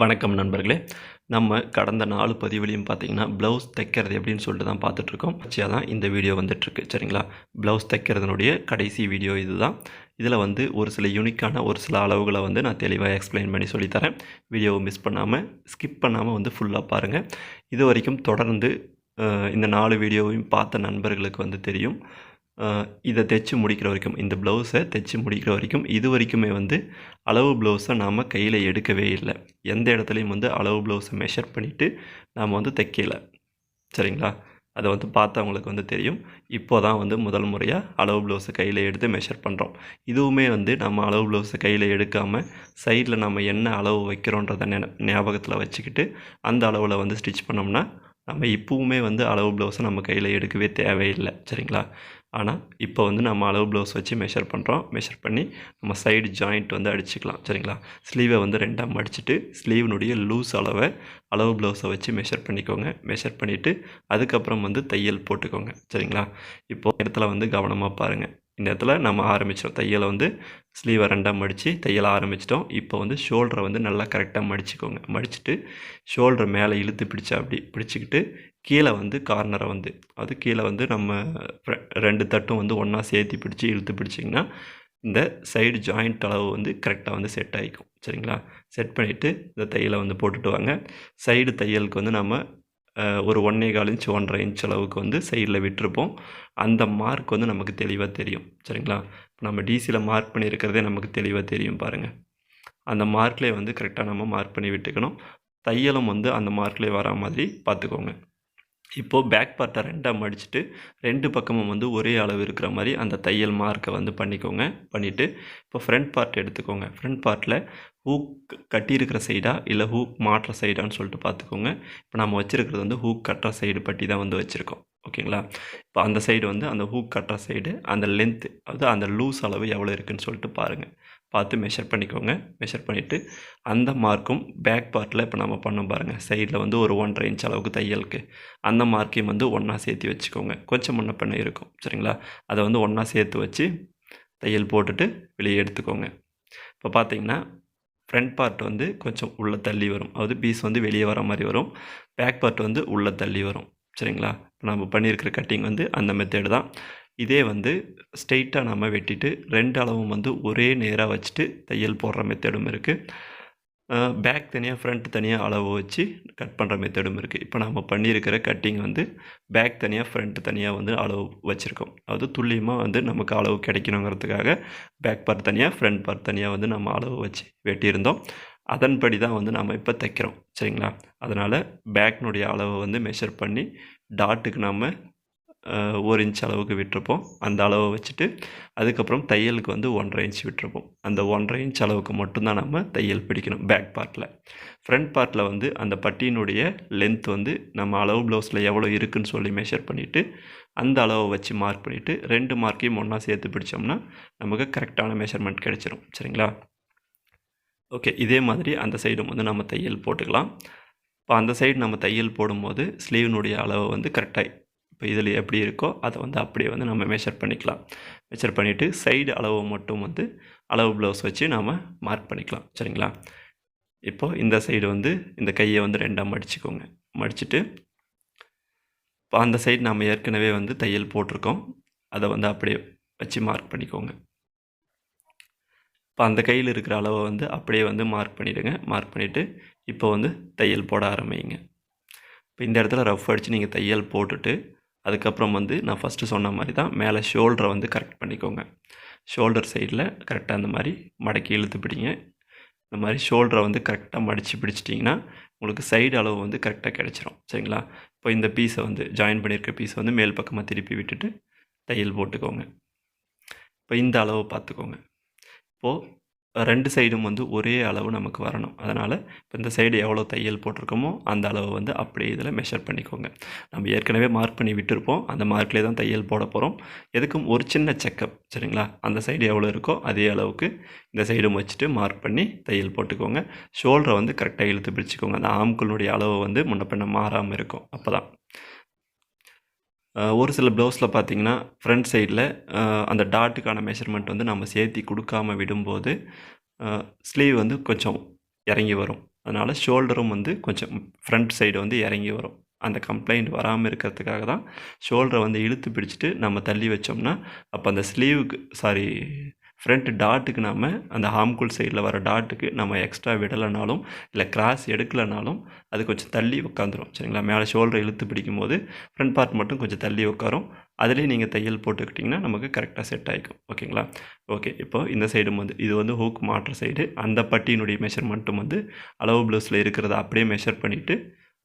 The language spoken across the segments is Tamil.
வணக்கம் நண்பர்களே. நம்ம கடந்த நாலு பதிவுலையும் பார்த்தீங்கன்னா ப்ளவுஸ் தைக்கிறது எப்படின்னு சொல்லிட்டு தான் பார்த்துட்ருக்கோம். வச்சியாக தான் இந்த வீடியோ வந்துட்டுருக்கு சரிங்களா? ப்ளவுஸ் தைக்கிறதுனுடைய கடைசி வீடியோ இதுதான். இதில் வந்து ஒரு சில யூனிக்கான ஒரு சில அளவுகளை வந்து நான் தெளிவாக எக்ஸ்பிளைன் பண்ணி சொல்லித்தரேன் வீடியோவை மிஸ் பண்ணாமல் ஸ்கிப் பண்ணாமல் வந்து ஃபுல்லாக பாருங்கள் இது வரைக்கும் தொடர்ந்து இந்த நாலு வீடியோவையும் பார்த்த நண்பர்களுக்கு வந்து தெரியும். இதை தைச்சு முடிக்கிற வரைக்கும் இந்த ப்ளவுஸை தைச்சு முடிக்கிற வரைக்கும் இது வரைக்குமே வந்து அளவு ப்ளவுஸை நாம் கையில் எடுக்கவே இல்லை. எந்த இடத்துலையும் வந்து அளவு ப்ளவுஸை மெஷர் பண்ணிவிட்டு நாம் வந்து தைக்கல. சரிங்களா? அதை வந்து பார்த்தவங்களுக்கு வந்து தெரியும். இப்போ தான் வந்து முதல் முறையாக அளவு ப்ளவுஸை கையில் எடுத்து மெஷர் பண்ணுறோம் இதுவுமே வந்து நம்ம அளவு ப்ளவுஸை கையில் எடுக்காமல் சைடில் நம்ம என்ன அளவு வைக்கிறோன்றத நெ ஞாபகத்தில் வச்சுக்கிட்டு அந்த அளவில் வந்து ஸ்டிச் பண்ணோம்னா நம்ம இப்போவுமே வந்து அளவு ப்ளவுஸை நம்ம கையில் எடுக்கவே தேவையில்லை. சரிங்களா? ஆனால் இப்போ வந்து நம்ம அளவு ப்ளவுஸ் வச்சு மெஷர் பண்ணுறோம் மெஷர் பண்ணி நம்ம சைடு ஜாயிண்ட் வந்து அடிச்சுக்கலாம். சரிங்களா? ஸ்லீவை வந்து ரெண்டாக மடிச்சுட்டு ஸ்லீவினுடைய லூஸ் அளவை அளவு ப்ளவுஸை வச்சு மெஷர் பண்ணிக்கோங்க. மெஷர் பண்ணிவிட்டு அதுக்கப்புறம் வந்து தையல் போட்டுக்கோங்க. சரிங்களா? இப்போது இடத்துல வந்து கவனமாக பாருங்கள் இந்த இடத்துல நம்ம ஆரம்பித்தோம் தையலை வந்து ஸ்லீவை ரெண்டாக மடித்து தையலை ஆரம்பிச்சிட்டோம். இப்போ வந்து ஷோல்டரை வந்து நல்லா கரெக்டாக மடிச்சுக்கோங்க. மடிச்சுட்டு ஷோல்டரை மேலே இழுத்து பிடிச்சா அப்படி பிடிச்சிக்கிட்டு கீழே வந்து கார்னரை வந்து அது கீழே வந்து நம்ம ரெண்டு தட்டும் வந்து ஒன்றா சேர்த்து பிடிச்சி இழுத்து பிடிச்சிங்கன்னா இந்த சைடு ஜாயிண்ட் அளவு வந்து கரெக்டாக வந்து செட் ஆகிக்கும் சரிங்களா? செட் பண்ணிவிட்டு இந்த தையலை வந்து போட்டுட்டு வாங்க. சைடு தையலுக்கு வந்து நம்ம ஒரு ஒன்றே கால் இன்ச் ஒன்றரை இன்ச் அளவுக்கு வந்து சைடில் விட்டுருப்போம். அந்த மார்க் வந்து நமக்கு தெளிவாக தெரியும். சரிங்களா? இப்போ நம்ம டிசியில் மார்க் பண்ணியிருக்கிறதே நமக்கு தெளிவாக தெரியும் பாருங்கள் அந்த மார்க்லேயே வந்து கரெக்டாக நம்ம மார்க் பண்ணி விட்டுக்கணும். தையலும் வந்து அந்த மார்க்லேயே வரா மாதிரி பார்த்துக்கோங்க இப்போது பேக் பார்ட்டை ரெண்டாக மடிச்சுட்டு ரெண்டு பக்கமும் வந்து ஒரே அளவு இருக்கிற மாதிரி அந்த தையல் மார்க்கை வந்து பண்ணிக்கோங்க. பண்ணிவிட்டு இப்போ ஃப்ரண்ட் பார்ட் எடுத்துக்கோங்க. ஃப்ரண்ட் பார்ட்டில் ஹூக் கட்டியிருக்கிற சைடா இல்லை ஹூக் மாட்டுற சைடான்னு சொல்லிட்டு பார்த்துக்கோங்க. இப்போ நம்ம வச்சுருக்கிறது வந்து ஹூக் கட்டுற சைடு பட்டி தான் வந்து வச்சுருக்கோம். ஓகேங்களா? இப்போ அந்த சைடு வந்து அந்த ஹூக் கட்டுற சைடு அந்த லென்த்து அதாவது அந்த லூஸ் அளவு எவ்வளோ இருக்குதுன்னு சொல்லிட்டு பாருங்கள் பார்த்து மெஷர் பண்ணிக்கோங்க. மெஷர் பண்ணிவிட்டு அந்த மார்க்கும் பேக் பார்ட்டில் இப்போ நம்ம பண்ணோம் பாருங்கள் சைடில் வந்து ஒரு ஒன்றரை இன்ச் அளவுக்கு தையலுக்கு. அந்த மார்க்கையும் வந்து ஒன்றா சேர்த்து வச்சுக்கோங்க. கொஞ்சம் முன்ன பண்ண இருக்கும். சரிங்களா? அதை வந்து ஒன்றா சேர்த்து வச்சு தையல் போட்டுட்டு வெளியே எடுத்துக்கோங்க. இப்போ பார்த்தீங்கன்னா ஃப்ரண்ட் பார்ட் வந்து கொஞ்சம் உள்ளே தள்ளி வரும். அதாவது பீஸ் வந்து வெளியே வர மாதிரி வரும். பேக் பார்ட் வந்து உள்ளே தள்ளி வரும். சரிங்களா? இப்போ நம்ம பண்ணியிருக்கிற கட்டிங் வந்து அந்த மெத்தேடு தான். இதே வந்து ஸ்ட்ரெயிட்டாக நம்ம வெட்டிட்டு ரெண்டு அளவும் வந்து ஒரே நேராக வச்சுட்டு தையல் போடுற மெத்தேடும் இருக்குது பேக் தனியாக ஃப்ரண்ட் தனியாக அளவு வச்சு கட் பண்ணுற மெத்தடும் இருக்குது இப்போ நம்ம பண்ணியிருக்கிற கட்டிங் வந்து பேக் தனியாக ஃப்ரண்ட் தனியாக வந்து அளவு வச்சுருக்கோம். அது துல்லியமாக வந்து நமக்கு அளவு கிடைக்கணுங்கிறதுக்காக பேக் பார்ட் தனியாக ஃப்ரண்ட் பார்ட் தனியாக வந்து நம்ம அளவு வச்சு வெட்டியிருந்தோம். அதன்படி தான் வந்து நம்ம இப்போ தைக்கிறோம். சரிங்களா? அதனால் பேக்னுடைய அளவை வந்து மெஷர் பண்ணி டாட்டுக்கு நம்ம ஒரு இன்ச் அளவுக்கு விட்டுருப்போம். அந்த அளவை வச்சுட்டு அதுக்கப்புறம் தையலுக்கு வந்து ஒன்றரை இன்ச் விட்டுருப்போம். அந்த ஒன்றரை இன்ச் அளவுக்கு மட்டும்தான் நம்ம தையல் பிடிக்கணும் பேக் பார்ட்டில் ஃப்ரண்ட் பார்ட்டில் வந்து அந்த பட்டியினுடைய லென்த் வந்து நம்ம அளவு ப்ளவுஸில் எவ்வளோ இருக்குன்னு சொல்லி மெஷர் பண்ணிவிட்டு அந்த அளவை வச்சு மார்க் பண்ணிவிட்டு ரெண்டு மார்க்கையும் ஒன்றா சேர்த்து பிடிச்சோம்னா நமக்கு கரெக்டான மெஷர்மெண்ட் கிடச்சிரும். சரிங்களா? ஓகே இதே மாதிரி அந்த சைடும் வந்து நம்ம தையல் போட்டுக்கலாம். இப்போ அந்த சைடு நம்ம தையல் போடும்போது ஸ்லீவினுடைய அளவை வந்து கரெக்டாக இப்போ இதில் எப்படி இருக்கோ அதை வந்து அப்படியே வந்து நம்ம மெஷர் பண்ணிக்கலாம். மெஷர் பண்ணிவிட்டு சைடு அளவை மட்டும் வந்து அளவு ப்ளவுஸ் வச்சு நாம் மார்க் பண்ணிக்கலாம். சரிங்களா? இப்போ இந்த சைடு வந்து இந்த கையை வந்து ரெண்டாக மடிச்சுக்கோங்க. மடிச்சுட்டு இப்போ அந்த சைடு நம்ம ஏற்கனவே வந்து தையல் போட்டிருக்கோம். அதை வந்து அப்படியே வச்சு மார்க் பண்ணிக்கோங்க. இப்போ அந்த கையில் இருக்கிற அளவை வந்து அப்படியே வந்து மார்க் பண்ணிவிடுங்க மார்க் பண்ணிவிட்டு இப்போ வந்து தையல் போட ஆரம்பிங்க. இப்போ இந்த இடத்துல ரஃப் அடித்து நீங்கள் தையல் போட்டுட்டு அதுக்கப்புறம் வந்து நான் ஃபஸ்ட்டு சொன்ன மாதிரி தான் மேலே ஷோல்டரை வந்து கரெக்ட் பண்ணிக்கோங்க. ஷோல்டர் சைடில் கரெக்டாக அந்த மாதிரி மடக்கி இழுத்து பிடிங்க. இந்த மாதிரி ஷோல்டரை வந்து கரெக்டாக மடித்து பிடிச்சிட்டிங்கன்னா உங்களுக்கு சைடு அளவு வந்து கரெக்டாக கிடச்சிரும். சரிங்களா? இப்போ இந்த பீஸை வந்து ஜாயின் பண்ணியிருக்க பீஸை வந்து மேல் பக்கமாக திருப்பி விட்டுட்டு தையல் போட்டுக்கோங்க. இப்போ இந்த அளவு பார்த்துக்கோங்க. இப்போது ரெண்டு சைடும் வந்து ஒரே அளவு நமக்கு வரணும். அதனால் இப்போ இந்த சைடு எவ்வளோ தையல் போட்டிருக்கோமோ அந்த அளவு வந்து அப்படியே இதில் மெஷர் பண்ணிக்கோங்க. நம்ம ஏற்கனவே மார்க் பண்ணி விட்டுருப்போம். அந்த மார்க்லேயே தான் தையல் போட போகிறோம் எதுக்கும் ஒரு சின்ன செக்கப் சரிங்களா? அந்த சைடு எவ்வளோ இருக்கோ அதே அளவுக்கு இந்த சைடும் வச்சுட்டு மார்க் பண்ணி தையல் போட்டுக்கோங்க. ஷோல்டரை வந்து கரெக்டாக இழுத்து பிடிச்சிக்கோங்க. அந்த ஆம்குள்னுடைய அளவு வந்து முன்ன பின்ன மாறாமல் இருக்கும். அப்போ தான் ஒரு சில ப்ளவுஸில் பார்த்தீங்கன்னா ஃப்ரண்ட் சைடில் அந்த டாட்டுக்கான மெஷர்மெண்ட் வந்து நம்ம சேர்த்தி கொடுக்காம விடும்போது ஸ்லீவ் வந்து கொஞ்சம் இறங்கி வரும். அதனால் ஷோல்டரும் வந்து கொஞ்சம் ஃப்ரண்ட் சைடு வந்து இறங்கி வரும். அந்த கம்ப்ளைண்ட் வராமல் இருக்கிறதுக்காக தான் ஷோல்டரை வந்து இழுத்து பிடிச்சிட்டு நம்ம தள்ளி வச்சோம்னா அப்போ அந்த ஸ்லீவுக்கு சாரி ஃப்ரண்ட் டாட்டுக்கு நம்ம அந்த ஹார்ம்குல் சைடில் வர டாட்டுக்கு நம்ம எக்ஸ்ட்ரா விடலைனாலும் இல்லை கிராஸ் எடுக்கலைனாலும் அது கொஞ்சம் தள்ளி உட்காந்துரும் சரிங்களா? மேலே ஷோல்டர் இழுத்து பிடிக்கும் போது ஃப்ரண்ட் பார்ட் மட்டும் கொஞ்சம் தள்ளி உட்காரும் அதுலேயும் நீங்கள் தையல் போட்டுக்கிட்டிங்கன்னா நமக்கு கரெக்டாக செட் ஆகிக்கும் ஓகேங்களா? ஓகே இப்போ இந்த சைடும் வந்து இது வந்து ஹூக் மாட்டுற சைடு அந்த பட்டியினுடைய மெஷர்மெண்ட்டும் வந்து அளவு ப்ளவுஸில் இருக்கிறத அப்படியே மெஷர் பண்ணிவிட்டு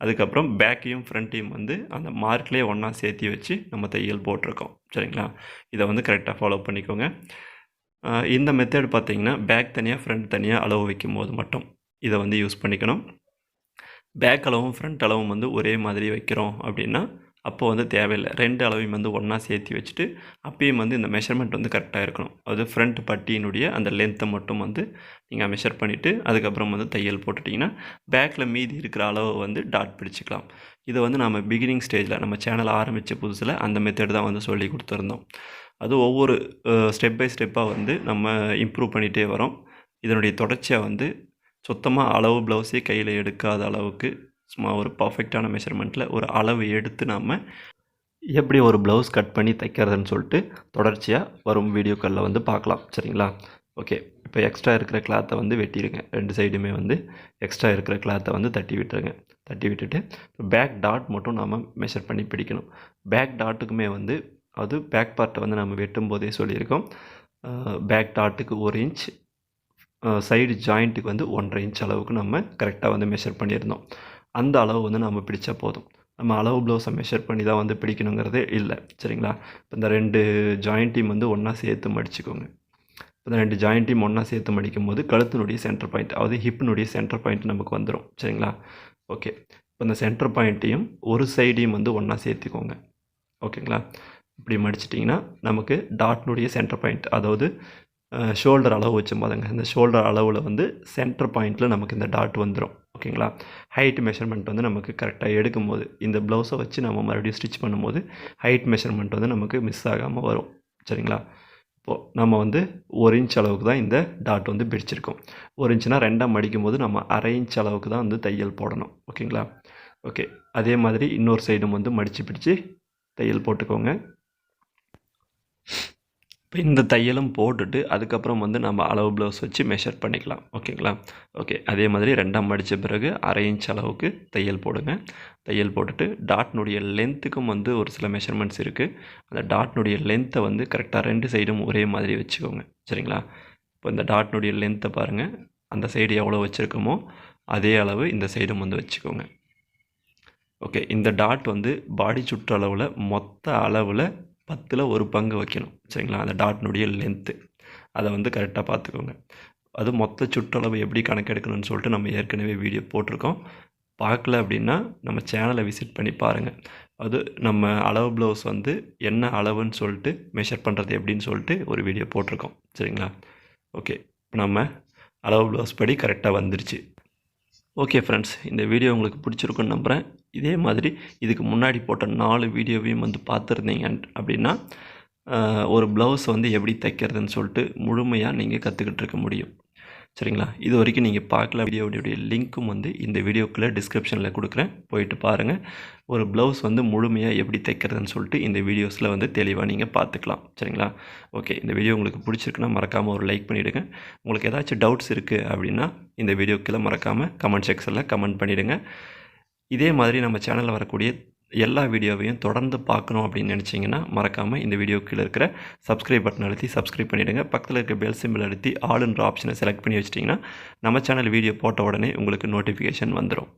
அதுக்கப்புறம் பேக்கையும் ஃப்ரண்ட்டையும் வந்து அந்த மார்க்லேயே ஒன்றா சேர்த்தி வச்சு நம்ம தையல் போட்டிருக்கோம். சரிங்களா? இதை வந்து கரெக்டாக ஃபாலோ பண்ணிக்கோங்க. இந்த மெத்தட் பார்த்தீங்கன்னா பேக் தனியாக ஃப்ரண்ட் தனியாக அளவு வைக்கும் போது மட்டும் இதை வந்து யூஸ் பண்ணிக்கணும். பேக் அளவும் ஃப்ரண்ட் அளவும் வந்து ஒரே மாதிரி வைக்கிறோம் அப்படின்னா அப்போ வந்து தேவையில்லை. ரெண்டு அளவையும் வந்து ஒன்றா சேர்த்து வச்சுட்டு அப்பயும் வந்து இந்த மெஷர்மெண்ட் வந்து கரெக்டாக இருக்கணும். அது ஃப்ரண்ட் பட்டியினுடைய அந்த லென்த்தை மட்டும் வந்து நீங்கள் மெஷர் பண்ணிவிட்டு அதுக்கப்புறம் வந்து தையல் போட்டுட்டிங்கன்னா பேக்கில் மீதி இருக்கிற அளவை வந்து டாட் பிடிச்சிக்கலாம். இதை வந்து நம்ம பிகினிங் ஸ்டேஜில் நம்ம சேனல் ஆரம்பித்த புதுசில் அந்த மெத்தட் தான் வந்து சொல்லி கொடுத்துருந்தோம். அது ஒவ்வொரு ஸ்டெப் பை ஸ்டெப்பாக வந்து நம்ம இம்ப்ரூவ் பண்ணிகிட்டே வரோம். இதனுடைய தொடர்ச்சியாக வந்து சுத்தமாக அளவு ப்ளவுஸே கையில் எடுக்காத அளவுக்கு சும்மா ஒரு பர்ஃபெக்டான மெஷர்மெண்ட்டில் ஒரு அளவு எடுத்து நாம் எப்படி ஒரு ப்ளவுஸ் கட் பண்ணி தைக்கிறதுன்னு சொல்லிட்டு தொடர்ச்சியாக வரும் வீடியோக்களில் வந்து பார்க்கலாம். சரிங்களா? ஓகே இப்போ எக்ஸ்ட்ரா இருக்கிற கிளாத்தை வந்து வெட்டிடுங்க. ரெண்டு சைடுமே வந்து எக்ஸ்ட்ரா இருக்கிற கிளாத்தை வந்து தட்டி விட்டுருங்க. தட்டி விட்டுட்டு பேக் டாட் மட்டும் நாம் மெஷர் பண்ணி பிடிக்கணும். பேக் டாட்டுக்குமே வந்து அது பேக் பார்ட்டை வந்து நம்ம வெட்டும் போதே சொல்லியிருக்கோம் பேக் டாட்டுக்கு ஒரு இன்ச் சைடு ஜாயிண்ட்டுக்கு வந்து ஒன்றரை இன்ச் அளவுக்கு நம்ம கரெக்டாக வந்து மெஷர் பண்ணியிருந்தோம். அந்த அளவு வந்து நம்ம பிடிச்சா போதும். நம்ம அளவு ப்ளவுஸை மெஷர் பண்ணி தான் வந்து பிடிக்கணுங்கிறதே இல்லை. சரிங்களா? இப்போ இந்த ரெண்டு ஜாயிண்ட்டையும் வந்து ஒன்றா சேர்த்து மடிச்சுக்கோங்க. இப்போ இந்த ரெண்டு ஜாயிண்ட்டையும் ஒன்றா சேர்த்து மடிக்கும் போது கழுத்தினுடைய சென்டர் பாயிண்ட் அதாவது ஹிப்பினுடைய சென்டர் பாயிண்ட் நமக்கு வந்துடும் சரிங்களா? ஓகே இப்போ இந்த சென்டர் பாயிண்ட்டையும் ஒரு சைடையும் வந்து ஒன்றா சேர்த்துக்கோங்க. ஓகேங்களா இப்படி மடிச்சிட்டிங்கன்னா நமக்கு டாட்னுடைய சென்டர் பாயிண்ட் அதாவது ஷோல்டர் அளவு வச்சு பாருங்க. இந்த ஷோல்டர் அளவில் வந்து சென்டர் பாயிண்ட்டில் நமக்கு இந்த டாட் வந்துடும் ஓகேங்களா ஹைட் மெஷர்மெண்ட் வந்து நமக்கு கரெக்டாக எடுக்கும்போது இந்த ப்ளவுஸை வச்சு நம்ம மறுபடியும் ஸ்டிச் பண்ணும்போது ஹைட் மெஷர்மெண்ட் வந்து நமக்கு மிஸ் ஆகாமல் வரும். சரிங்களா? இப்போது நம்ம வந்து ஒரு இன்ச் அளவுக்கு தான் இந்த டாட் வந்து பிடிச்சிருக்கோம். ஒரு இன்ச்னால் ரெண்டாக மடிக்கும் போது நம்ம அரை இன்ச் அளவுக்கு தான் வந்து தையல் போடணும். ஓகேங்களா ஓகே அதே மாதிரி இன்னொரு சைடும் வந்து மடித்து பிடிச்சி தையல் போட்டுக்கோங்க. இப்போ இந்த தையலும் போட்டுட்டு அதுக்கப்புறம் வந்து நம்ம அளவு ப்ளவுஸ் வச்சு மெஷர் பண்ணிக்கலாம். ஓகேங்களா ஓகே அதே மாதிரி ரெண்டாம் அடித்த பிறகு அரை இன்ச் அளவுக்கு தையல் போடுங்க. தையல் போட்டுட்டு டாட்னுடைய லென்த்துக்கும் வந்து ஒரு சில மெஷர்மெண்ட்ஸ் இருக்குது அந்த டாட்னுடைய லென்த்தை வந்து கரெக்டாக ரெண்டு சைடும் ஒரே மாதிரி வச்சுக்கோங்க. சரிங்களா? இப்போ இந்த டாட்னுடைய லென்த்தை பாருங்கள் அந்த சைடு எவ்வளோ வச்சுருக்கோமோ அதே அளவு இந்த சைடும் வந்து வச்சுக்கோங்க. ஓகே இந்த டாட் வந்து பாடி சுற்றளவில் மொத்த அளவில் பத்தில் ஒரு பங்கு வைக்கணும். சரிங்களா? அந்த டாட்னுடைய லென்த்து அதை வந்து கரெக்டாக பார்த்துக்கோங்க. அது மொத்த சுற்றளவு எப்படி கணக்கெடுக்கணும்னு சொல்லிட்டு நம்ம ஏற்கனவே வீடியோ போட்டிருக்கோம். பார்க்கல அப்படின்னா நம்ம சேனலை விசிட் பண்ணி பாருங்கள் அது நம்ம அளவு ப்ளவுஸ் வந்து என்ன அளவுன்னு சொல்லிட்டு மெஷர் பண்ணுறது எப்படின்னு சொல்லிட்டு ஒரு வீடியோ போட்டிருக்கோம். சரிங்களா? ஓகே இப்போ நம்ம அளவு ப்ளவுஸ் படி கரெக்டாக வந்துருச்சு. ஓகே ஃப்ரெண்ட்ஸ் இந்த வீடியோ உங்களுக்கு பிடிச்சிருக்குன்னு நம்புகிறேன் இதே மாதிரி இதுக்கு முன்னாடி போட்ட நாலு வீடியோவையும் வந்து பார்த்துருந்தீங்க அப்படின்னா ஒரு ப்ளவுஸ் வந்து எப்படி தைக்கிறதுன்னு சொல்லிட்டு முழுமையாக நீங்கள் கற்றுக்கிட்டு இருக்க முடியும். சரிங்களா? இது வரைக்கும் நீங்கள் பார்க்கல வீடியோடைய லிங்க்கும் வந்து இந்த வீடியோக்குள்ளே டிஸ்கிரிப்ஷனில் கொடுக்குறேன். போயிட்டு பாருங்கள் ஒரு ப்ளவுஸ் வந்து முழுமையாக எப்படி தைக்கிறதுன்னு சொல்லிட்டு இந்த வீடியோஸில் வந்து தெளிவாக நீங்கள் பார்த்துக்கலாம். சரிங்களா? ஓகே இந்த வீடியோ உங்களுக்கு பிடிச்சிருக்குன்னா மறக்காமல் ஒரு லைக் பண்ணிவிடுங்க உங்களுக்கு ஏதாச்சும் டவுட்ஸ் இருக்குது அப்படின்னா இந்த வீடியோக்குள்ளே மறக்காமல் கமெண்ட் செக்ஷனில் கமெண்ட் பண்ணிவிடுங்க இதே மாதிரி நம்ம சேனலில் வரக்கூடிய எல்லா வீடியோவையும் தொடர்ந்து பார்க்கணும் அப்படின்னு நினச்சிங்கன்னா மறக்காமல் இந்த வீடியோ கீழே இருக்கிற சப்ஸ்கிரைப் பட்டன் அழுத்தி சப்ஸ்கிரைப் பண்ணிவிடுங்க பக்கத்தில் இருக்க பெல் சிம்பிள் அழுத்தி ஆளுன்ற ஆப்ஷனை செலக்ட் பண்ணி வச்சிட்டிங்கன்னா நம்ம சேனல் வீடியோ போட்ட உடனே உங்களுக்கு நோட்டிஃபிகேஷன் வந்துடும்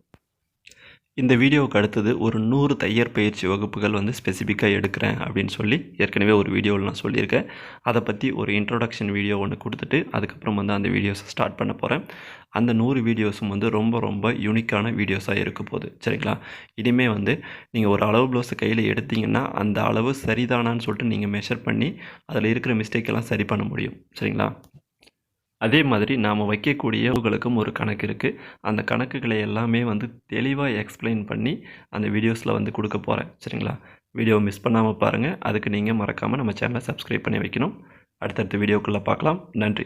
இந்த வீடியோவுக்கு அடுத்தது ஒரு நூறு தையர் பயிற்சி வகுப்புகள் வந்து ஸ்பெசிஃபிக்காக எடுக்கிறேன் அப்படின்னு சொல்லி ஏற்கனவே ஒரு வீடியோவில் நான் சொல்லியிருக்கேன். அதை பற்றி ஒரு இன்ட்ரோடக்ஷன் வீடியோ ஒன்று கொடுத்துட்டு அதுக்கப்புறம் வந்து அந்த வீடியோஸை ஸ்டார்ட் பண்ண போகிறேன் அந்த நூறு வீடியோஸும் வந்து ரொம்ப ரொம்ப யூனிக்கான வீடியோஸாக இருக்க போகுது. சரிங்களா? இனிமேல் வந்து நீங்கள் ஒரு அளவு ப்ளவுஸை கையில் எடுத்தீங்கன்னா அந்த அளவு சரிதானான்னு சொல்லிட்டு நீங்கள் மெஷர் பண்ணி அதில் இருக்கிற மிஸ்டேக்கெல்லாம் சரி பண்ண முடியும். சரிங்களா? அதே மாதிரி நாம் வைக்கக்கூடிய உங்களுக்கும் ஒரு கணக்கு இருக்குது அந்த கணக்குகளை எல்லாமே வந்து தெளிவாக எக்ஸ்பிளைன் பண்ணி அந்த வீடியோஸில் வந்து கொடுக்க போகிறேன் சரிங்களா? வீடியோ மிஸ் பண்ணாமல் பாருங்கள் அதுக்கு நீங்கள் மறக்காமல் நம்ம சேனலை சப்ஸ்கிரைப் பண்ணி வைக்கணும். அடுத்தடுத்த வீடியோக்குள்ளே பார்க்கலாம். நன்றி.